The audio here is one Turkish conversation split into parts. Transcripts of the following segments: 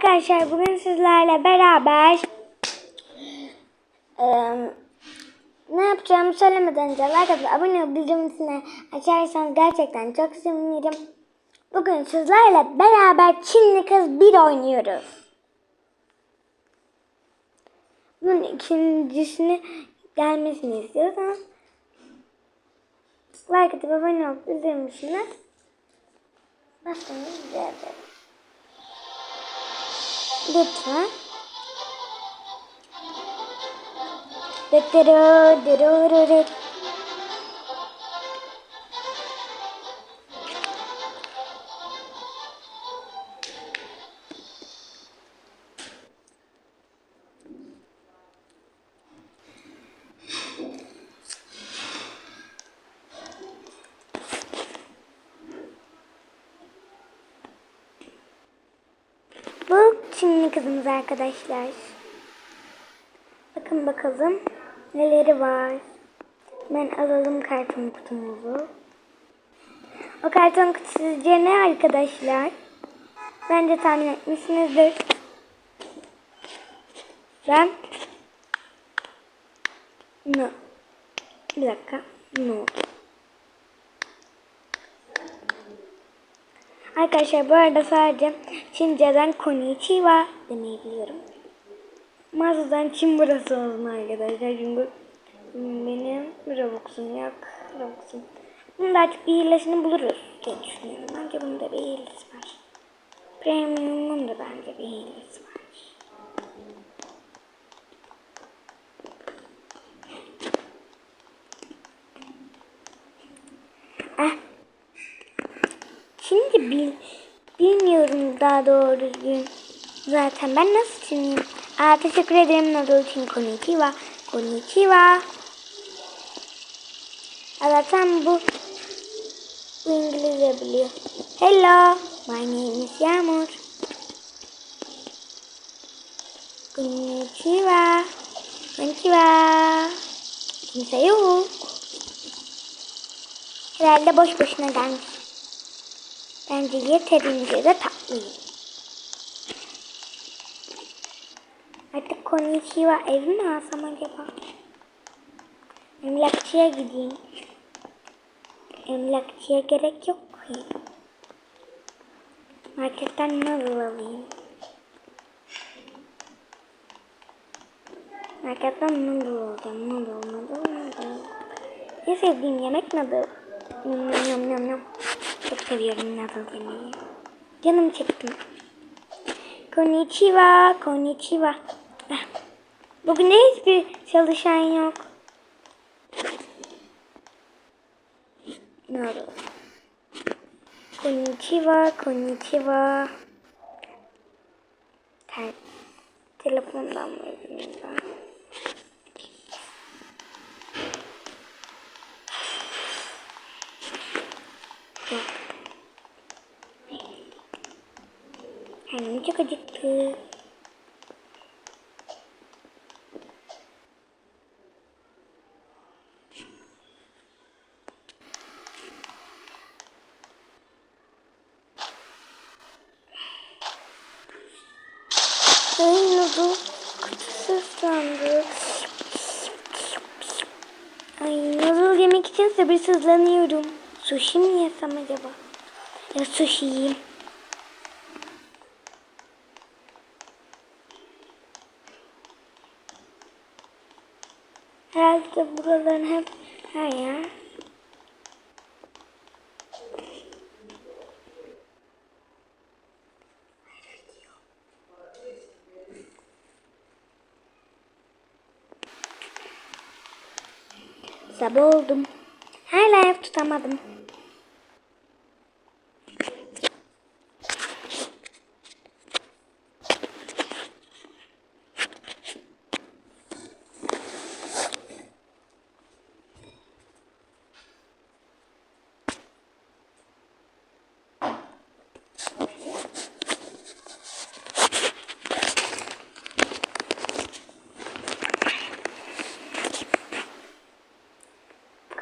Arkadaşlar bugün sizlerle beraber eee, ne yapacağımı söylemeden önce like abone olup bildirimini açarsanız gerçekten çok sevinirim. Bugün sizlerle beraber Çinli Kız 1 oynuyoruz. Bunun ikincisini gelmesini istiyorsanız like atıp abone olup bildirimini basmayı rica. Lütfen. Dıdırı, dırırırı. Kızımız arkadaşlar. Bakın bakalım neleri var. Ben alalım karton kutumuzu. O karton kutu sizce ne arkadaşlar? Bence tahmin etmişsinizdir. Ben No. Bir dakika. No. Arkadaşlar bu arada sadece Çince'den konnichiwa demeyi biliyorum. Mağazadan Çin burası olsun arkadaşlar çünkü benim Robux'um yok. Robux'um. Bunun da artık bir hilesini buluruz diye düşünüyorum. Bence bunda bir hilesi var. Premium'un da bence bir hilesi var. Bil, bilmiyorum daha doğru düzgün. Zaten ben nasıl Çinliyim? Aa, teşekkür ederim Nadal için konnichiwa. Konnichiwa. Zaten bu İngilizce biliyor. Hello, my name is Yağmur. Konnichiwa. Konnichiwa. Kimse yok. Herhalde boş boşuna gelmiş. Bence yeterince de tatlıyım. Artık konnichiwa ev mi alsam acaba? Emlakçıya gideyim. Emlakçıya gerek yok ki. Marketten noodle alayım. Marketten noodle alacağım. Noodle, noodle, noodle. En sevdiğim yemek noodle. Yum yum yum yum seviyorum noodle yemeği. Canım çekti. Konnichiwa, konnichiwa. Ah, Bugün hiçbir çalışan yok. Oldu? Konnichiwa, konnichiwa. Te telefondan mı ben? Yok. Karnım acıktı. Ay noodle kutusu ıslandı. Ay noodle yemek için sabırsızlanıyorum. Sushi mi yesem acaba? Ya sushi yiyeyim. Herhalde buraların hep her yer. Sabah oldum. Hala ev tutamadım.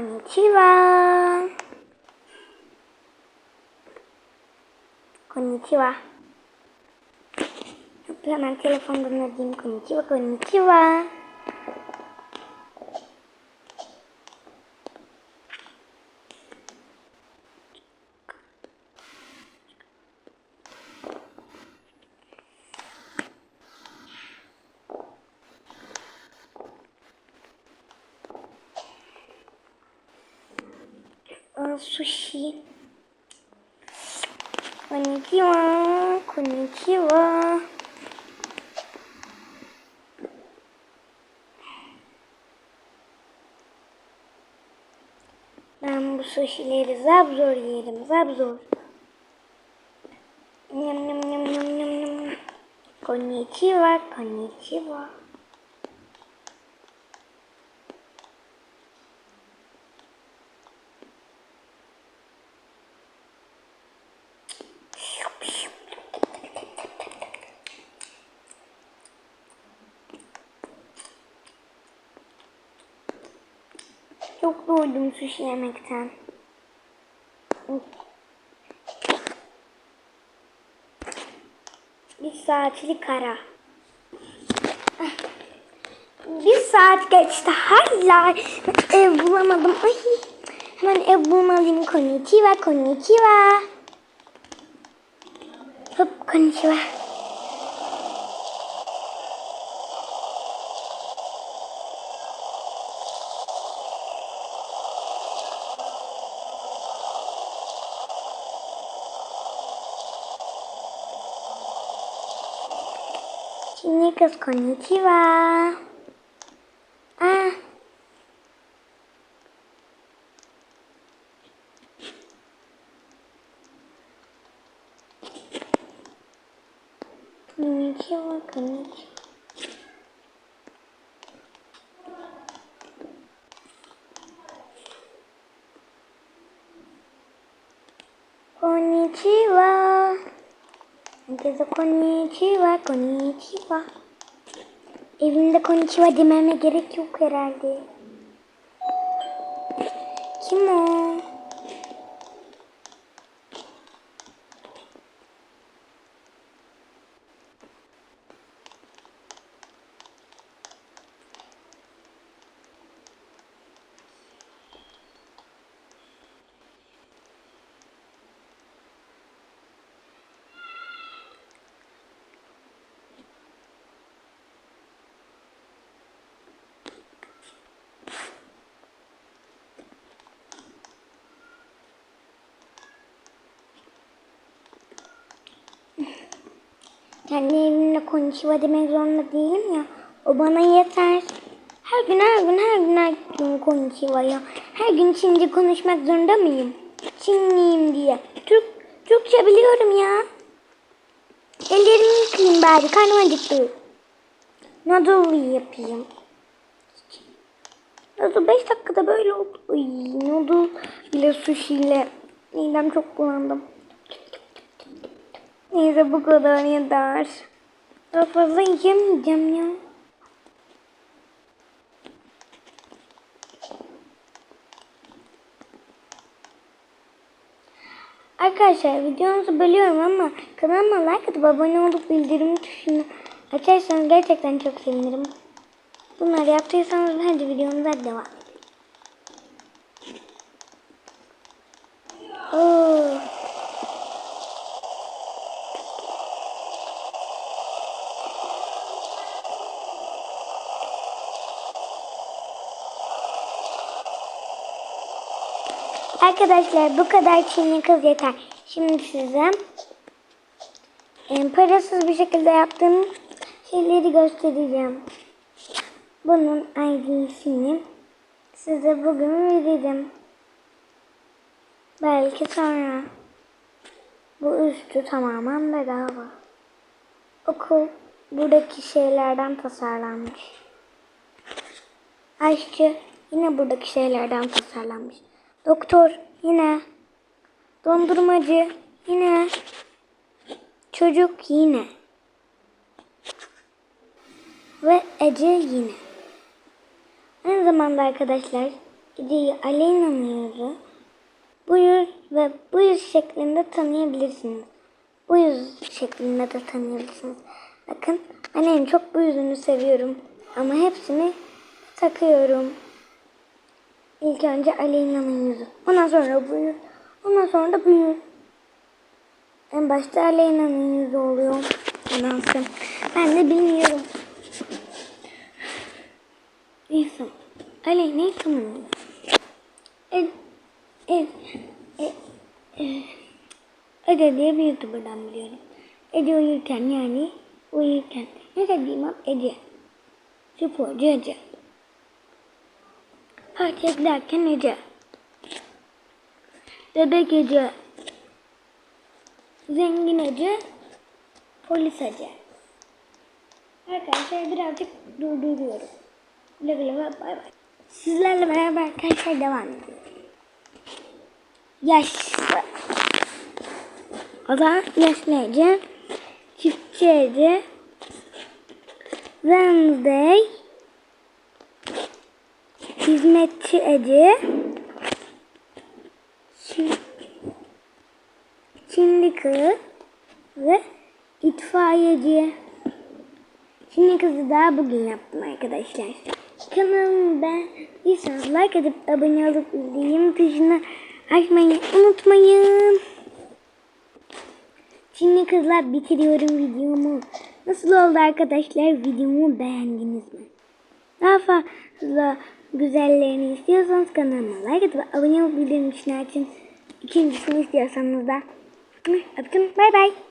Konnichiwa. Konnichiwa. Hemen telefondan arayayım. Konnichiwa, konnichiwa. Aa, sushi. Konnichiwa, konnichiwa. Ben bu sushileri zab zor yerim, zab zor. Nyam nyam nyam nyam nyam nyam. Konnichiwa, konnichiwa. Çok doydum sushi yemekten. Bir saatlik ara. Bir saat geçti. Hala ev bulamadım. Ay. Hemen ev bulmalıyım. Konnichiwa, konnichiwa. Hop, konnichiwa. 新肉こんにちは。あ。こんにちは、こんにちは。Konnichiwa, konnichiwa. Evimde konnichiwa dememe gerek yok herhalde. Kim o? Kendi evimde konnichiwa demek zorunda değilim ya. O bana yeter. Her gün her gün her gün her gün konnichiwa ya. Her gün Çince konuşmak zorunda mıyım? Çinliyim diye. Türk, Türkçe biliyorum ya. Ellerimi yıkayayım bari. Karnım acıktı. Noodle yapayım. Noodle 5 dakikada böyle oldu. Ay, noodle ile sushi ile. Midem çok bulandım. Neyse bu kadar yeter. Daha fazla yiyemeyeceğim ya. Arkadaşlar videomuzu bölüyorum ama kanalıma like atıp abone olup bildirim tuşunu açarsanız gerçekten çok sevinirim. Bunları yaptıysanız hadi videomuza devam edelim. Oo. Arkadaşlar bu kadar Çinli kız yeter. Şimdi size e, parasız bir şekilde yaptığım şeyleri göstereceğim. Bunun ID'sini size bugün veririm. Belki sonra. Bu üstü tamamen bedava. Okul buradaki şeylerden tasarlanmış. Aşçı yine buradaki şeylerden tasarlanmış. Doktor yine. Dondurmacı yine. Çocuk yine. Ve Ece yine. Aynı zamanda arkadaşlar Ece'yi Aleyna'nın yüzü bu yüz ve bu yüz şeklinde tanıyabilirsiniz. Bu yüz şeklinde de tanıyabilirsiniz. Bakın annemin çok bu yüzünü seviyorum. Ama hepsini takıyorum. İlk önce Aleyna'nın yüzü. Ondan sonra bu yüz. Ondan sonra da bu yüz. En başta Aleyna'nın yüzü oluyor. Ondan sonra ben de bilmiyorum. Neyse. Aleyna'yı tanımıyorum. El, el, el, el. Ece diye bir YouTuber'dan biliyorum. Ece uyurken yani uyurken. Ne dediğim hep Ece. Sporcu Ece. Partiye giderken Ece. Bebek Ece. Zengin Ece. Polis Ece. Arkadaşlar birazcık durduruyorum. Güle güle bay bay. Sizlerle beraber arkadaşlar devam ediyoruz. Yaşlı. O da yaşlı Ece. Çiftçi Ece. Wednesday. Hizmetçi Ece. Çin, Çinli kız ve itfaiyeci. Çinli kızı daha bugün yaptım arkadaşlar. Kanalımı beğendiyseniz like edip abone olup bildiğim tuşuna açmayı unutmayın. Çinli kızlar bitiriyorum videomu. Nasıl oldu arkadaşlar? Videomu beğendiniz mi? Daha fazla güzellerini istiyorsanız kanalıma like atıp abone olup bildirim tuşuna açın. İkincisini istiyorsanız da öptüm. Bay bay.